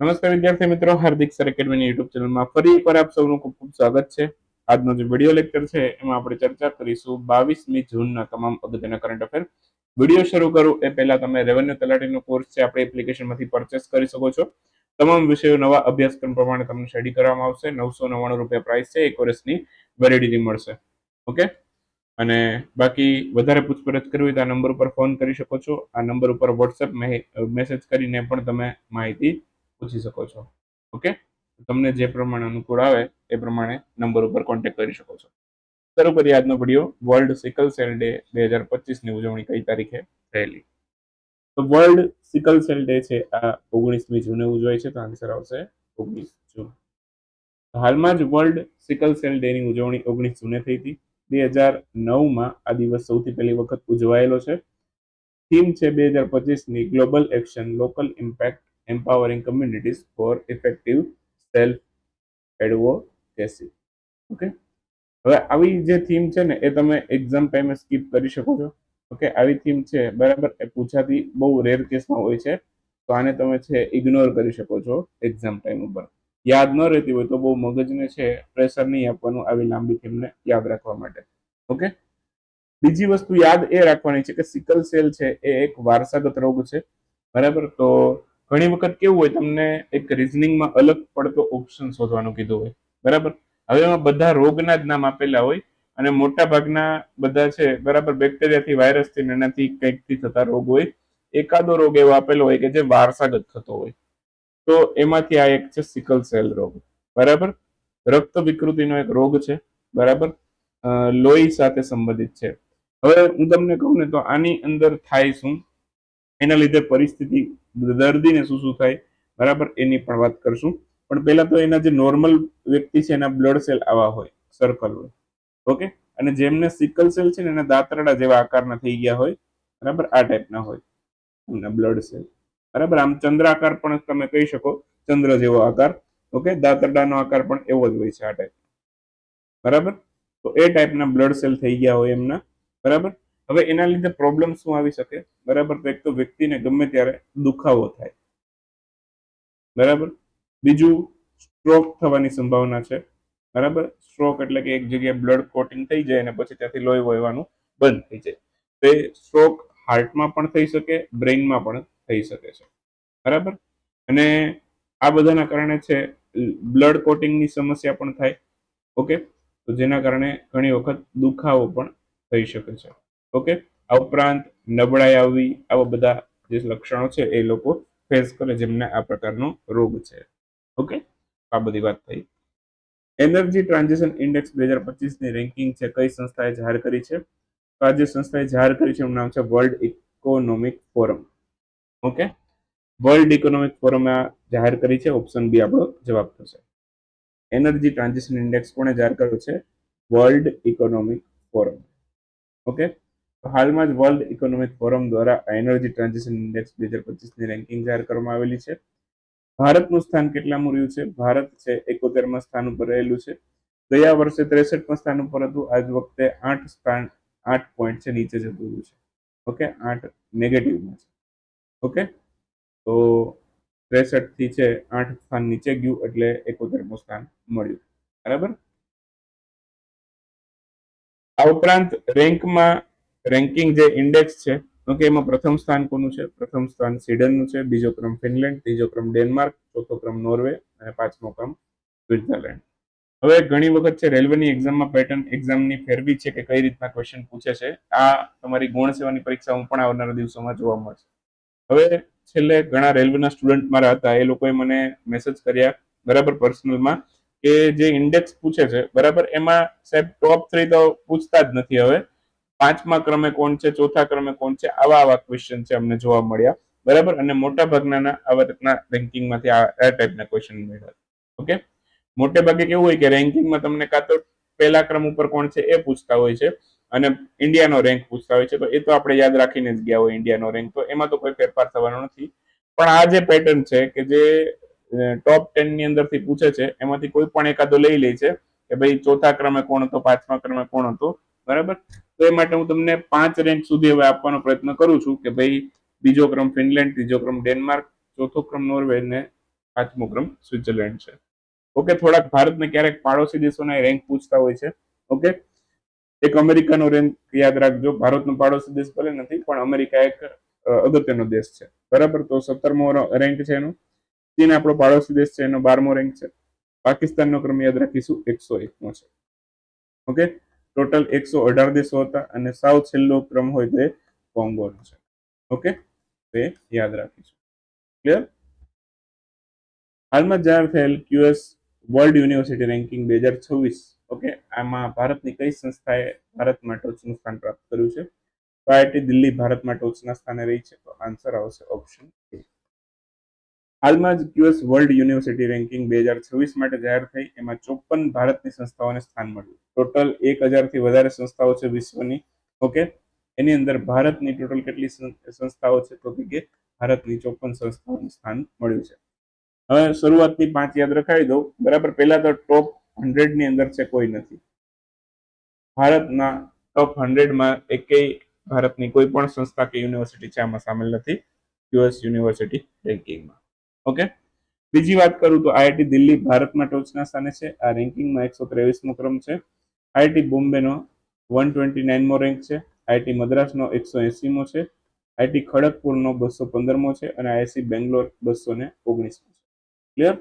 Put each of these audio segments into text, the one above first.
નમસ્કાર વિદ્યાર્થી મિત્રો, હાર્દિક સર એકેડમીની યુટ્યુબ ચેનલમાં ફરી એકવાર આપ સૌનું ખૂબ ખૂબ સ્વાગત છે. આજનો જે વીડિયો લેક્ચર છે, એમાં આપણે ચર્ચા કરીશું બાવીસમી જૂનના તમામ અગત્યના કરંટ અફેર વીડિયો શરૂ કરું એ પહેલા તમે રેવન્યુ તલાટીનો કોર્સ છે, આપણે એપ્લિકેશનમાંથી પરચેસ કરી શકો છો. તમામ વિષયો નવા અભ્યાસક્રમ પ્રમાણે તમને સ્ટડી કરવામાં આવશે. નવસો નવ્વાણું રૂપિયા પ્રાઇસ છે, એક વર્ષની વેલિડિટી મળશે. ઓકે અને બાકી વધારે પૂછપરછ કરવી હોય તો આ નંબર ઉપર ફોન કરી શકો છો. આ નંબર ઉપર વોટ્સએપ મેસેજ કરીને પણ તમે માહિતી પૂછી શકો છો. ઓકે તમને જે પ્રમાણે અનુકૂળ આવે, એ પ્રમાણે નંબર ઉપર કોન્ટેક્ટ કરી શકો છો. શરૂ આજનો video world sickle cell day બે હજાર પચીસની ઉજવણી કઈ તારીખે થયેલી? તો વર્લ્ડ સિકલ સેલ ડે છે, આ ઓગણીસમી જૂને ઉજવાય છે, તો આન્સર આવશે ઓગણીસ જૂન. હાલમાં જ વર્લ્ડ સિકલ સેલ ડેની ઉજવણી ઓગણીસ જૂને થઈ હતી. બે હજાર નવમાં આ દિવસ સૌથી પહેલી વખત ઉજવાયેલો છે. થીમ છે બે હજાર પચીસની global action local impact empowering communities for effective self advocacy okay હવે આવી જે થીમ છે ને, એ તમે એક્ઝામ ટાઈમે સ્કીપ કરી શકો છો. ઓકે આવી થીમ છે, બરાબર? એ પૂછાતી બહુ રેર કેસમાં હોય છે. તો આને તમે છે ઇગ્નોર કરી શકો છો એક્ઝામ ટાઈમ ઉપર. યાદ ન રહેતી હોય તો બહુ મગજને છે પ્રેશર નહીં આપવાનું આવી લાંબી થીમને યાદ રાખવા માટે. ઓકે બીજી વસ્તુ યાદ એ રાખવાની છે કે સિકલ સેલ છે, એ એક વારસાગત રોગ છે. બરાબર? તો ઘણી વખત કેવું હોય, તમને એક રિઝનિંગમાં અલગ પડતો ઓપ્શન શોધવાનું કીધું હોય. બરાબર? હવે એમાં બધા રોગના જ નામ આપેલા હોય અને મોટા ભાગના બધા છે, બરાબર બેક્ટેરિયાથી વાયરસથી એનાથી કંઈકથી થતા રોગ હોય. એકાદો રોગ એવો આપેલો હોય કે જે વારસાગત થતો હોય. તો એમાંથી આ એક છે સિકલ સેલ રોગ. બરાબર? રક્ત વિકૃતિનો એક રોગ છે. બરાબર? લોહી સાથે સંબંધિત છે. હવે હું તમને કહું ને તો આની અંદર થાય શું? એના લીધે પરિસ્થિતિ દર્દીને શું શું થાય, બરાબર? એની પણ વાત કરશું. પણ પહેલા તો એના જે નોર્મલ વ્યક્તિ છે, એના બ્લડ સેલ આવા હોય સર્કલ હોય. ઓકે? અને જેમને સિકલ સેલ છે ને, એના દાંતરડા જેવા આકારના થઈ ગયા હોય, બરાબર? આ ટાઈપના હોય, એમના બ્લડ સેલ બરાબર? આમ ચંદ્રાકાર પણ તમે કહી શકો, ચંદ્ર જેવો આકાર. ઓકે? દાંતરડાનો આકાર પણ એવો જ હોય છે આ ટાઈપ બરાબર? તો એ ટાઈપના બ્લડ સેલ થઈ ગયા હોય એમના. બરાબર? હવે એના લીધે પ્રોબ્લેમ શું આવી શકે? બરાબર? તો એક તો વ્યક્તિને ગમે ત્યારે દુખાવો થાય. બરાબર? બીજું સ્ટ્રોક થવાની સંભાવના છે. બરાબર? સ્ટ્રોક એટલે કે એક જગ્યાએ બ્લડ કોટિંગ થઈ જાય અને પછી ત્યાંથી લોહી વહેવાનું બંધ થઈ જાય. તો સ્ટ્રોક હાર્ટમાં પણ થઈ શકે બ્રેઇનમાં પણ થઈ શકે છે. બરાબર? અને આ બધાના કારણે છે બ્લડ કોટિંગની સમસ્યા પણ થાય. ઓકે? તો જેના કારણે ઘણી વખત દુખાવો પણ થઈ શકે છે. ઓકે? આ ઉપરાંત નબળાઈ આવવી, આવા બધા જે લક્ષણો છે એ લોકો ફેસ કરે જેમને આ પ્રકારનો રોગ છે. ઓકે? આ બધી વાત થઈ. એનર્જી ટ્રાન્ઝેક્શન ઇન્ડેક્સ બે હજાર પચીસની રેન્કિંગ છે. કઈ સંસ્થાએ જાહેર કરી છે? તો આ જે સંસ્થાએ જાહેર કરી છે એનું નામ છે world economic forum okay? World economic ફોરમે જાહેર કરી છે. ઓપ્શન બી આપણો જવાબ થશે. એનર્જી ટ્રાન્ઝેક્શન ઇન્ડેક્સ કોણે જાહેર કર્યો છે? World economic forum okay? હાલમાં જ વર્લ્ડ ઇકોનોમિક ફોરમ દ્વારા એનર્જી ટ્રાન્ઝિશન ઇન્ડેક્સ બે હજાર પચીસની રેન્કિંગ જાહેર કરવામાં આવેલી છે. ભારતનું સ્થાન કેટલા રહ્યું છે? ભારત છે એકોતેરમાં સ્થાન ઉપર રહેલું છે. ગયા વર્ષે ત્રેસઠમાં સ્થાન ઉપર હતું. આજ વખતે આઠ સ્થાન, આઠ પોઈન્ટ છે, નીચે જતું રહ્યું છે. ઓકે? આઠ નેગેટિવમાં છે. ઓકે? તો ત્રેસઠથી છે, આઠ સ્થાન નીચે ગયું એટલે એકોતેરમું સ્થાન મળ્યું. બરાબર? આ ઉપરાંત રેન્કમાં રેન્કિંગ જે ઇન્ડેક્સ છે ઓકે એમાં પ્રથમ સ્થાન કોનું છે? પ્રથમ સ્થાન સ્વીડનનું છે, બીજો ક્રમ ફિનલેન્ડ, ત્રીજો ક્રમ ડેનમાર્ક, ચોથો ક્રમ નોર્વે અને પાંચમો ક્રમ સ્વિટ્ઝરલેન્ડ. હવે ઘણી વખત છે, રેલવેની એક્ઝામમાં પેટર્ન એક્ઝામની ફેરવી છે કે કઈ રીતના ક્વેશ્ચન પૂછે છે, આ તમારી ગુણ સેવાની પરીક્ષામાં પણ આવનારા દિવસોમાં જોવા મળશે. હવે છેલ્લે ઘણા રેલવેના સ્ટુડન્ટ મારા હતા, એ લોકોએ મને મેસેજ કર્યા બરાબર પર્સનલમાં કે જે ઇન્ડેક્સ પૂછે છે, બરાબર એમાં સાહેબ ટોપ થ્રી તો પૂછતા જ નથી હવે પાંચમા ક્રમે કોણ છે, ચોથા ક્રમે કોણ છે, આવા આવા ક્વેશ્ચન છે અમને જોવા મળ્યા. બરાબર? અને મોટા ભાગના આવા રીતના રેન્કિંગમાંથી આ ટાઈપના ક્વેશ્ચન મળ્યા. ઓકે મોટે ભાગે કેવું હોય કે રેન્કિંગમાં તમને કાં તો પહેલા ક્રમ ઉપર કોણ છે એ પૂછતા હોય છે અને ઇન્ડિયાનો રેન્ક પૂછતા હોય છે. તો એ તો આપણે યાદ રાખીને જ ગયા હોય ઇન્ડિયાનો રેન્ક તો એમાં તો કોઈ ફેરફાર થવાનો નથી. પણ આ જે પેટર્ન છે કે જે ટોપ ટેનની અંદરથી પૂછે છે, એમાંથી કોઈ પણ એકાદો લઈ લે છે કે ભાઈ ચોથા ક્રમે કોણ હતો, પાંચમા ક્રમે કોણ હતો. બરાબર? તો એ માટે હું તમને પાંચ રેન્ક સુધી હવે આપવાનો પ્રયત્ન કરું છું કે ભાઈ, બીજો ક્રમ ફિનલેન્ડ, ત્રીજો ક્રમ ડેનમાર્ક, ચોથો ક્રમ નોર્વે ને પાંચમો ક્રમ સ્વિટ્ઝરલેન્ડ છે. ઓકે થોડાક ભારતને ક્યારેક પાડોશી દેશોના રેન્ક પૂછતા હોય છે. ઓકે એક અમેરિકાનો રેન્ક યાદ રાખજો. ભારતનો પાડોશી દેશ ભલે નથી, પણ અમેરિકા એક અગત્યનો દેશ છે. બરાબર? તો સત્તરમો રેન્ક છે એનો. ચીન આપણો પાડોશી દેશ છે, એનો બારમો રેન્ક છે. પાકિસ્તાનનો ક્રમ યાદ રાખીશું, એકસો એકમો છે. ઓકે ટોટલ એકસો અઢાર દેશો હતા અને સાવ છેલ્લો ક્રમ હોય તે કોંગોનો છે. ઓકે? તો યાદ રાખીશું. ક્લિયર હાલમાં જાહેર થયેલ ક્યુએસ વર્લ્ડ યુનિવર્સિટી રેન્કિંગ બે હજાર છવ્વીસ, ઓકે? આમાં ભારતની કઈ સંસ્થાએ ભારતમાં ટોચનું સ્થાન પ્રાપ્ત કર્યું છે? આઈઆઈટી દિલ્હી ભારતમાં ટોચના સ્થાને રહી છે. તો આન્સર આવશે ઓપ્શન હાલમાં જ ક્યુએસ વર્લ્ડ યુનિવર્સિટી રેન્કિંગ બે હજાર છવ્વીસ માટે જાહેર થઈ. એમાં ચોપન ભારતની સંસ્થાઓને સ્થાન મળ્યું. ટોટલ એક હજારથી વધારે સંસ્થાઓ છે વિશ્વની. ઓકે? એની અંદર ભારતની ટોટલ કેટલી સંસ્થાઓ છે તો કે ભારતની ચોપન સંસ્થાઓને સ્થાન મળ્યું છે. હવે શરૂઆતની પાંચ યાદ રખાવી દઉં. બરાબર, પહેલા તો ટોપ હંડ્રેડની અંદર છે કોઈ નથી. ભારતના ટોપ હંડ્રેડમાં એકેય ભારતની કોઈ પણ સંસ્થા કે યુનિવર્સિટી છે આમાં સામેલ નથી. યુએસ યુનિવર્સિટી રેન્કિંગમાં. ઓકે? બીજી વાત કરું તો આઈઆઈટી દિલ્હી ભારતમાં ટોચના સ્થાને છે. આ રેન્કિંગમાં એકસો ત્રેવીસમો ક્રમ છે. આઈઆઈટી બોમ્બેનો વન ટ્વેન્ટી નાઇનમો રેન્ક છે. આઈઆઈટી મદ્રાસનો એકસો એંસીમો છે. આઈઆઈટી ખડગપુરનો બસો પંદરમો છે અને આઈઆઈસી બેંગ્લોર બસો ને ઓગણીસમો છે. ક્લિયર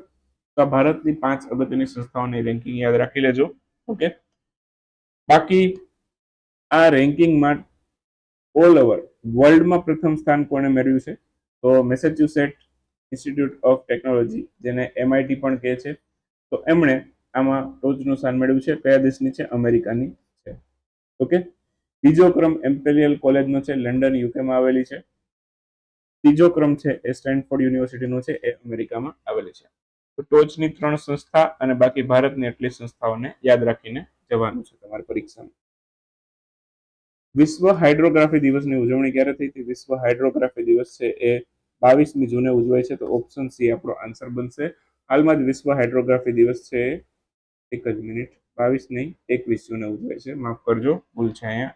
તો આ ભારતની પાંચ અગત્યની સંસ્થાઓની રેન્કિંગ યાદ રાખી લેજો. ઓકે? બાકી આ રેન્કિંગમાં ઓલ ઓવર વર્લ્ડમાં પ્રથમ સ્થાન કોણે મેળવ્યું છે? તો મેસેચ્યુસેટ ઇન્સ્ટિટ્યૂટ ઓફ ટેકનોલોજી જેને એમઆઈટી પણ કહે છે. તો એમણે આમાં ટોચનું સ્થાન મેળવ્યું છે. કયા દેશની છે? અમેરિકાની છે. ઓકે? બીજો ક્રમ એમ્પેરિયલ કોલેજનો છે. લંડન યુકેમાં આવેલી છે. ત્રીજો ક્રમ છે એ સ્ટેન્ફોર્ડ યુનિવર્સિટીનો છે. એ અમેરિકામાં આવેલી છે. તો ટોચની ત્રણ સંસ્થા અને બાકી ભારતની એટલી સંસ્થાઓને યાદ રાખીને જવાનું છે તમારી પરીક્ષામાં. વિશ્વ હાઇડ્રોગ્રાફી દિવસની ઉજવણી ક્યારે થઈ હતી? વિશ્વ હાઇડ્રોગ્રાફી દિવસ છે એ બાવીસમી જૂને ઉજવાય છે, તો ઓપ્શન સી આપણો આન્સર બનશે. હાલમાં જ વિશ્વ હાઇડ્રોગ્રાફી દિવસ છે. એક જ મિનિટ. બાવીસ નહીં, એકવીસ જૂને ઉજવાય છે. માફ કરજો, ભૂલ છે અહીંયા.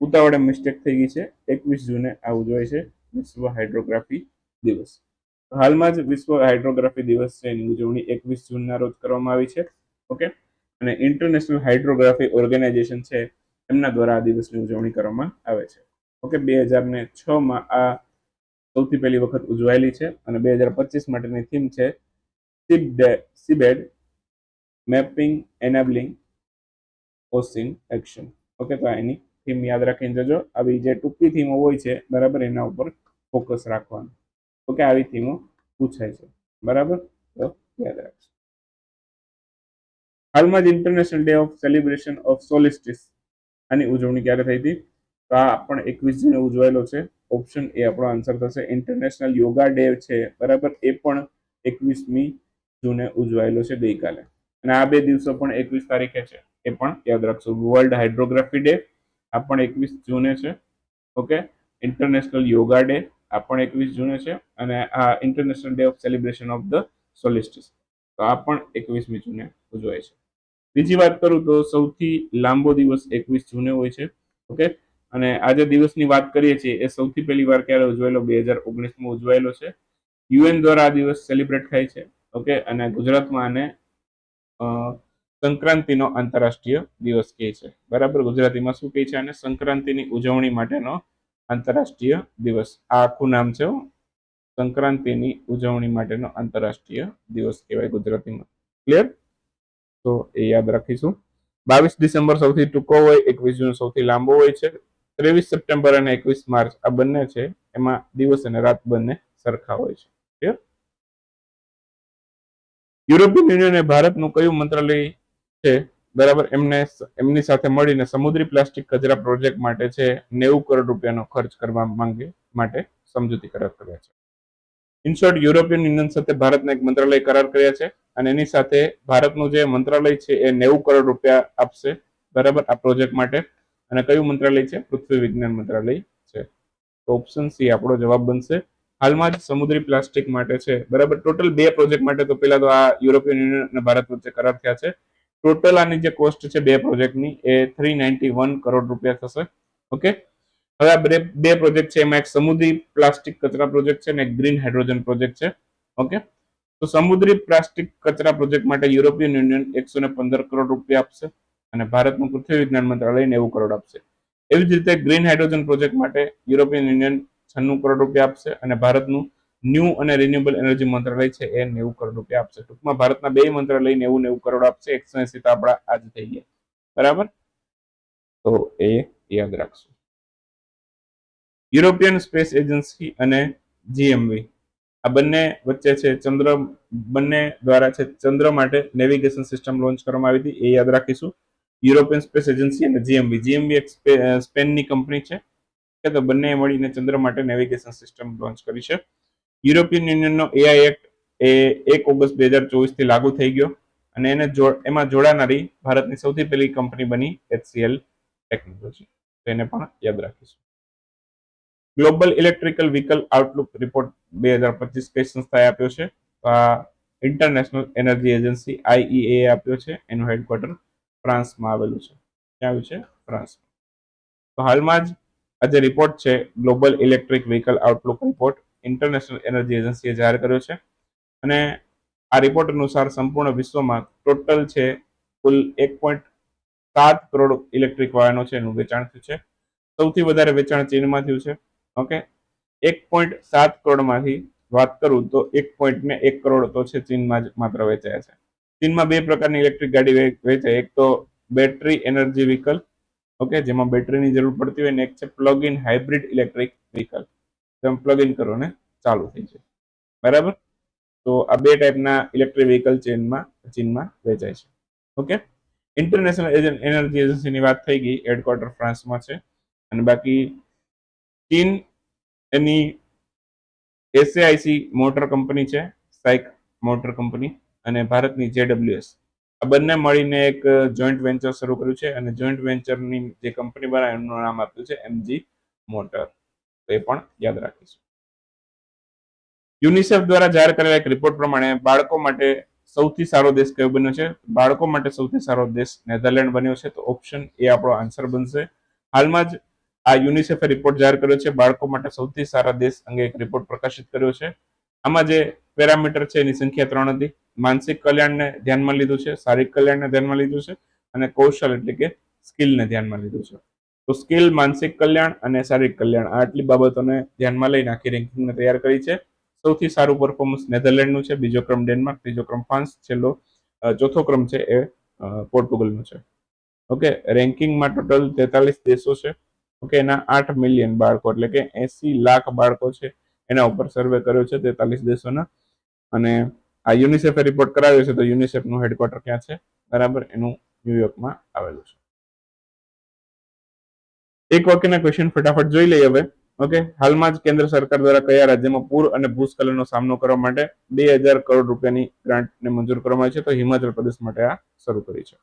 ઉતાવળે મિસ્ટેક થઈ ગઈ છે. એકવીસ જૂને આ ઉજવાય છે વિશ્વ હાઇડ્રોગ્રાફી દિવસ. હાલમાં જ વિશ્વ હાઇડ્રોગ્રાફી દિવસ છે. એની ઉજવણી એકવીસ જૂનના રોજ કરવામાં આવી છે. ઓકે? અને ઇન્ટરનેશનલ હાઇડ્રોગ્રાફી ઓર્ગેનાઇઝેશન છે. એમના દ્વારા આ દિવસની ઉજવણી કરવામાં આવે છે. ઓકે? બે હજાર ને છમાં આ સૌથી પહેલી વખત ઉજવાયેલી છે અને બે હજાર પચીસ માટેની થીમ છે seabed seabed mapping enabling ocean action okay તો એની થીમ યાદ રાખીને જજો. આવી જે ટૂંકી થીમો હોય છે, બરાબર, એના ઉપર ફોકસ રાખવાનું. ઓકે આવી થીમો પૂછાય છે. બરાબર? તો યાદ રાખજો. હાલમાં જ international day of celebration of solstice આની ઉજવણી ક્યારે થઈ હતી? તો આ પણ એકવીસ જૂને ઉજવાયેલો છે. ઓપ્શન એ આપણો આન્સર થશે. ઇન્ટરનેશનલ યોગા ડે છે. બરાબર? એ પણ એકવીસમી જૂને ઉજવાયેલો છે ગઈકાલે. અને આ બે દિવસો પણ એકવીસ તારીખે છે. એ પણ યાદ રાખશો. વર્લ્ડ હાઇડ્રોગ્રાફી ડે આ પણ એકવીસ જૂને છે. ઓકે ઇન્ટરનેશનલ યોગા ડે આ પણ એકવીસ જૂને છે. અને આ international day of celebration of the solstice તો આ પણ એકવીસમી જૂને ઉજવાય છે. બીજી વાત કરું તો સૌથી લાંબો દિવસ એકવીસ જૂને હોય છે. ઓકે અને આજે દિવસની વાત કરીએ છીએ, એ સૌથી પહેલી વાર ક્યારે ઉજવાયેલો બે હજાર ઓગણીસમાં ઉજવાયેલો છે. યુએન દ્વારા આ દિવસ સેલિબ્રેટ થાય છે ઓકે અને ગુજરાતમાં આને સંક્રાંતિનો આંતરરાષ્ટ્રીય દિવસ કહે છે. બરાબર? ગુજરાતીમાં શું કહે છે આને? સંક્રાંતિની ઉજવણી માટેનો આંતરરાષ્ટ્રીય દિવસ. આ આખું નામ છે. સંક્રાંતિની ઉજવણી માટેનો આંતરરાષ્ટ્રીય દિવસ કહેવાય ગુજરાતીમાં. ક્લિયર તો એ યાદ રાખીશું. બાવીસ ડિસેમ્બર સૌથી ટૂંકો હોય, એકવીસ જૂન સૌથી લાંબો હોય છે. ત્રેવીસ સપ્ટેમ્બર અને એકવીસ માર્ચ આ બંને છે. એમાં દિવસ અને રાત બંને સરખા હોય છે. યુરોપિયન યુનિયને ભારતનું કયું મંત્રાલય છે? બરાબર, એમને એમની સાથે મળીને સમુદ્રી પ્લાસ્ટિક કચરા પ્રોજેક્ટ માટે છે નેવું કરોડ રૂપિયાનો ખર્ચ કરવા માંગે માટે સમજૂતી કરાર કર્યા છે. ઇન યુરોપિયન યુનિયન સાથે ભારતને એક મંત્રાલય કરાર કર્યા છે અને એની સાથે ભારતનું જે મંત્રાલય છે એ નેવું કરોડ રૂપિયા આપશે. બરાબર, આ પ્રોજેક્ટ માટે અને કયું મંત્રાલય છે? પૃથ્વી વિજ્ઞાન મંત્રાલય છે. તો ઓપ્શન સી આપણો જવાબ બનશે. હાલમાં જ સમુદ્રી પ્લાસ્ટિક માટે છે. બરાબર? ટોટલ બે પ્રોજેક્ટ માટે તો પેલા તો આ યુરોપિયન યુનિયન અને ભારત વચ્ચે કરાર થયા છે. ટોટલ આની જે કોસ્ટ છે બે પ્રોજેક્ટની એ થ્રી નાઇન્ટી વન કરોડ રૂપિયા થશે. ઓકે હવે આ બે બે પ્રોજેક્ટ છે. એમાં એક સમુદ્રી પ્લાસ્ટિક કચરા પ્રોજેક્ટ છે અને એક ગ્રીન હાઇડ્રોજન પ્રોજેક્ટ છે. ઓકે તો સમુદ્રી પ્લાસ્ટિક કચરા પ્રોજેક્ટ માટે યુરોપિયન યુનિયન એકસો ને પંદર કરોડ રૂપિયા આપશે. અને ભારતનું પૃથ્વી વિજ્ઞાન મંત્રાલય નેવું કરોડ આપશે. એવી જ રીતે ગ્રીન હાઇડ્રોજન પ્રોજેક્ટ માટે યુરોપિયન યુનિયન છન્નું કરોડ રૂપિયા આપશે અને ભારતનું ન્યૂ અને રિન્યુએબલ એનર્જી મંત્રાલય છે એ નેવું કરોડ રૂપિયા આપશે. ટૂંકમાં ભારતના બે મંત્રાલય નેવું નેવું કરોડ આપશે. એકસો એસી તો આપણા આજ થઈ ગયા. બરાબર? તો એ યાદ રાખશું. યુરોપિયન સ્પેસ એજન્સી અને જીએમવી. આ બંને વચ્ચે છે ચંદ્ર, બંને દ્વારા છે ચંદ્ર માટે નેવિગેશન સિસ્ટમ લોન્ચ કરવામાં આવી હતી. એ યાદ રાખીશું. યુરોપિયન સ્પેસ એજન્સી અને જીએમવી જીએમવી એક સ્પેનની કંપની છે. કે તો બંને મળીને ચંદ્ર માટે નેવિગેશન સિસ્ટમ લોન્ચ કરી છે. યુરોપિયન યુનિયનનો એઆઈ એક્ટ એ એક ઓગસ્ટ બે હજાર ચોવીસથી લાગુ થઈ ગયો અને એને એમાં જોડાનારી ભારતની સૌથી પહેલી કંપની બની એચસીએલ ટેકનોલોજી તો એને પણ યાદ રાખીશું. Global electrical vehicle outlook report બે હજાર પચીસ કઈ સંસ્થાએ આપ્યો છે? આ ઇન્ટરનેશનલ એનર્જી એજન્સી આઈઈએ આપ્યો છે, એનું હેડક્વાર્ટર ફ્રાન્સમાં આવેલું છે. ક્યાં આવ્યું છે? ફ્રાન્સમાં. તો હાલમાં જ આ જે રિપોર્ટ છે global electric vehicle outlook report international energy એજન્સીએ જાહેર કર્યો છે. અને આ રિપોર્ટ અનુસાર સંપૂર્ણ વિશ્વમાં ટોટલ છે કુલ એક પોઈન્ટ સાત કરોડ ઇલેક્ટ્રિક વાહનો છે એનું વેચાણ થયું છે. સૌથી વધારે વેચાણ ચીનમાં થયું છે. ઓકે? એક પોઈન્ટ સાત કરોડમાંથી વાત કરું તો એક પોઈન્ટ ને એક કરોડ તો છે ચીનમાં જ માત્ર વેચાયા છે. ચીનમાં બે પ્રકારની ઇલેક્ટ્રિક ગાડી વેચાય એક તો બેટરી એનર્જી વ્હીકલ ઓકે જેમાં બેટરીની જરૂર પડતી હોય ને એક છે plug in hybrid electric vehicle તમે પ્લગ ઇન કરો ને ચાલુ થઈ જાય. બરાબર? તો આ બે ટાઈપના ઇલેક્ટ્રિક વ્હીકલ ચીનમાં ચીનમાં વેચાય છે. ઓકે ઇન્ટરનેશનલ એનર્જી એજન્સીની વાત થઈ ગઈ હેડક્વાર્ટર ફ્રાન્સમાં છે. અને બાકી ચીન એની એસએઆઈસી મોટર કંપની છે સાઇક મોટર કંપની. અને ભારતની જેડબ્લ્યુએસ. આ બંને મળીને એક જોઈન્ટ વેન્ચર શરૂ કર્યું છે અને જોઈન્ટ વેન્ચરની જે કંપની બનાવે એમનું નામ આપ્યું છે એમજી મોટર. તો એ પણ યાદ રાખીશું. યુનિસેફ દ્વારા જાહેર કરેલા એક રિપોર્ટ પ્રમાણે બાળકો માટે સૌથી સારો દેશ કયો બન્યો છે? બાળકો માટે સૌથી સારો દેશ નેધરલેન્ડ બન્યો છે. તો ઓપ્શન એ આપણો આન્સર બનશે. હાલમાં જ આ યુનિસેફે રિપોર્ટ જાહેર કર્યો છે. બાળકો માટે સૌથી સારા દેશ અંગે એક રિપોર્ટ પ્રકાશિત કર્યો છે. આમાં જે પેરામીટર છે એની સંખ્યા ત્રણ હતી. માનસિક કલ્યાણને ધ્યાનમાં લીધું છે, શારીરિક કલ્યાણને ધ્યાનમાં લીધું છે અને કૌશલ એટલે કે સ્કિલને ધ્યાનમાં લીધું છે. તો સ્કિલ, માનસિક કલ્યાણ અને શારીરિક કલ્યાણ આ આટલી બાબતોને ધ્યાનમાં લઈને આખી રેન્કિંગને તૈયાર કરી છે. સૌથી સારું પરફોર્મન્સ નેધરલેન્ડનું છે, બીજો ક્રમ ડેનમાર્ક, ત્રીજો ક્રમ ફ્રાન્સ, છેલ્લો ચોથો ક્રમ છે એ પોર્ટુગલનો છે. ઓકે, રેન્કિંગમાં ટોટલ તેતાલીસ દેશો છે. ઓકે, એના આઠ મિલિયન બાળકો એટલે કે એસી લાખ બાળકો છે. એના ઉપર સર્વે કર્યો છે તેતાલીસ દેશોના. અને આ યુનિસેફે રિપોર્ટ કરાવ્યો છે તો યુનિસેફનું હેડક્વાર્ટર ક્યાં છે? બરાબર, એનું ન્યુયોર્કમાં આવેલું છે. એક વાક્યના ક્વેશ્ચન ફટાફટ જોઈ લઈએ હવે. ઓકે હાલમાં જ કેન્દ્ર સરકાર દ્વારા કયા રાજ્યમાં પૂર અને ભૂસ્ખલનનો સામનો કરવા માટે બે હજાર કરોડ રૂપિયાની ગ્રાન્ટને મંજૂર કરવામાં આવી છે? તો હિમાચલ પ્રદેશ માટે આ શરૂ કરી છે.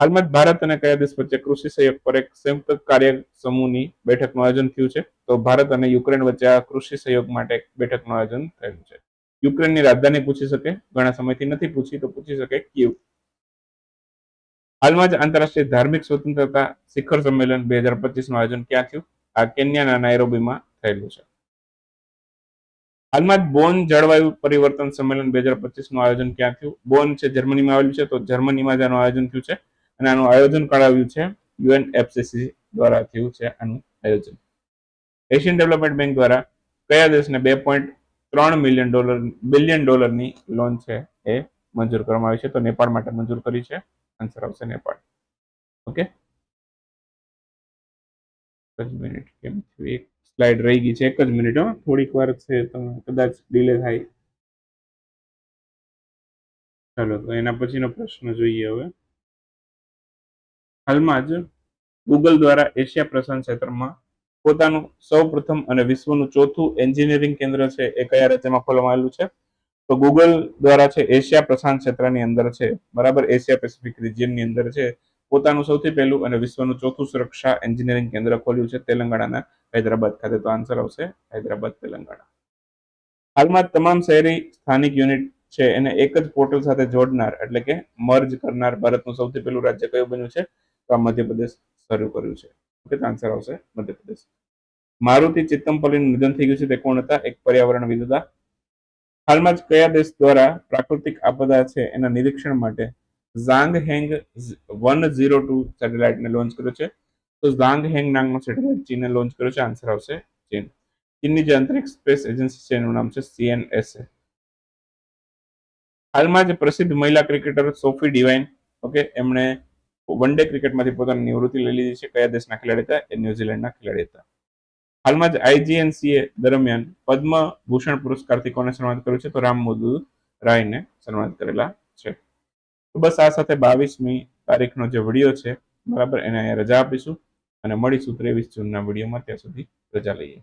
હાલમાં જ ભારત અને કયા દેશ વચ્ચે કૃષિ સહયોગ પર એક સંયુક્ત કાર્ય સમૂહની બેઠકનું આયોજન થયું છે? તો ભારત અને યુક્રેન વચ્ચે આ કૃષિ સહયોગ માટે બેઠકનું આયોજન થયું છે. યુક્રેનની રાજધાની પૂછી શકે, ઘણા સમયથી નથી પૂછી, તો પૂછી શકે કીવ. હાલમાં જ આંતરરાષ્ટ્રીય ધાર્મિક સ્વતંત્રતા શિખર સંમેલન બે હજાર પચીસનું આયોજન ક્યાં થયું? આ કેન્યાના નાયરોબીમાં થયેલું છે. હાલમાં જ બોન જળવાયુ પરિવર્તન સંમેલન બે હજાર પચીસનું આયોજન ક્યાં થયું? બોન છે જર્મનીમાં આવેલું છે, તો જર્મનીમાં જ આનું આયોજન થયું છે. અને આનું આયોજન કરાવ્યું છે યુએનએફસીસી દ્વારા થયું છે આનું આયોજન. એશિયન ડેવલપમેન્ટ બેંક દ્વારા કયા દેશને બે પોઈન્ટ ત્રણ મિલિયન ડોલર બિલિયન ડોલરની લોન છે એ મંજૂર કરવામાં આવી છે. તો નેપાળ માટે મંજૂર કરી છે. આન્સર આવશે નેપાળ. ઓકે એક જ મિનિટ કેમ એક સ્લાઇડ રહી ગઈ છે. એક જ મિનિટ હો. થોડીક વાર છે. તમે કદાચ ડિલે થાય. ચાલો, તો એના પછીનો પ્રશ્ન જોઈએ હવે. હાલમાં જ ગૂગલ દ્વારા એશિયા પ્રશાંત ક્ષેત્રમાં પોતાનું સૌ પ્રથમ અને વિશ્વનું ચોથું એન્જિનિયરિંગ કેન્દ્ર છે એ કયા રાજ્યમાં ખોલવામાં આવેલું છે? તો ગૂગલ દ્વારા છે એશિયા પ્રશાંત ક્ષેત્રની અંદર છે, બરાબર એશિયા પેસિફિક રિજિયનની અંદર છે, પોતાનું સૌથી પહેલું અને વિશ્વનું ચોથું સુરક્ષા એન્જિનિયરિંગ કેન્દ્ર ખોલ્યું છે તેલંગાણાના હૈદરાબાદ ખાતે. તો આન્સર આવશે હૈદરાબાદ, તેલંગાણા. હાલમાં તમામ શહેરી સ્થાનિક યુનિટ છે એને એક જ પોર્ટલ સાથે જોડનાર એટલે કે મર્જ કરનાર ભારતનું સૌથી પહેલું રાજ્ય કયું બન્યું છે? તો આ મધ્યપ્રદેશ શરૂ કર્યું છે. ઓકે આન્સર આવશે મધ્યપ્રદેશ. મારુતિ ચિત્તમપલ્લીનું નિધન થઈ ગયું છે. તે કોણ હતા? એક પર્યાવરણ હતા હાલમાં જ કયા દેશ દ્વારા પ્રાકૃતિક આપદા છે એના નિરીક્ષણ માટે Zhang Heng one zero two સેટેલાઇટને launch કર્યો છે. તો ઝાંગ હેંગ નામનો સેટેલાઇટ ચીને લોન્ચ કર્યો છે. આન્સર આવશે ચીન. ચીનની જે અંતરિક્ષ સ્પેસ એજન્સી છે એનું નામ છે સીએનએસએ હાલમાં જે પ્રસિદ્ધ મહિલા ક્રિકેટર સોફી ડિવાઇન, ઓકે, એમણે વન ડે ક્રિકેટમાંથી પોતાની નિવૃત્તિ લઈ લીધી છે. કયા દેશના ખેલાડી હતા? એ ન્યુઝીલેન્ડના ખેલાડી હતા. હાલમાં જ આઈજીએનસીએ દરમિયાન પદ્મ પુરસ્કારથી કોને સન્માનિત કર્યું છે? તો રામ મોદુ રાયને સન્માનિત કરેલા છે. તો બસ આ સાથે બાવીસમી તારીખનો જે વીડિયો છે, બરાબર, એને અહીંયા રજા આપીશું અને મળીશું ત્રેવીસ જૂનના વિડીયોમાં. ત્યાં સુધી રજા લઈએ.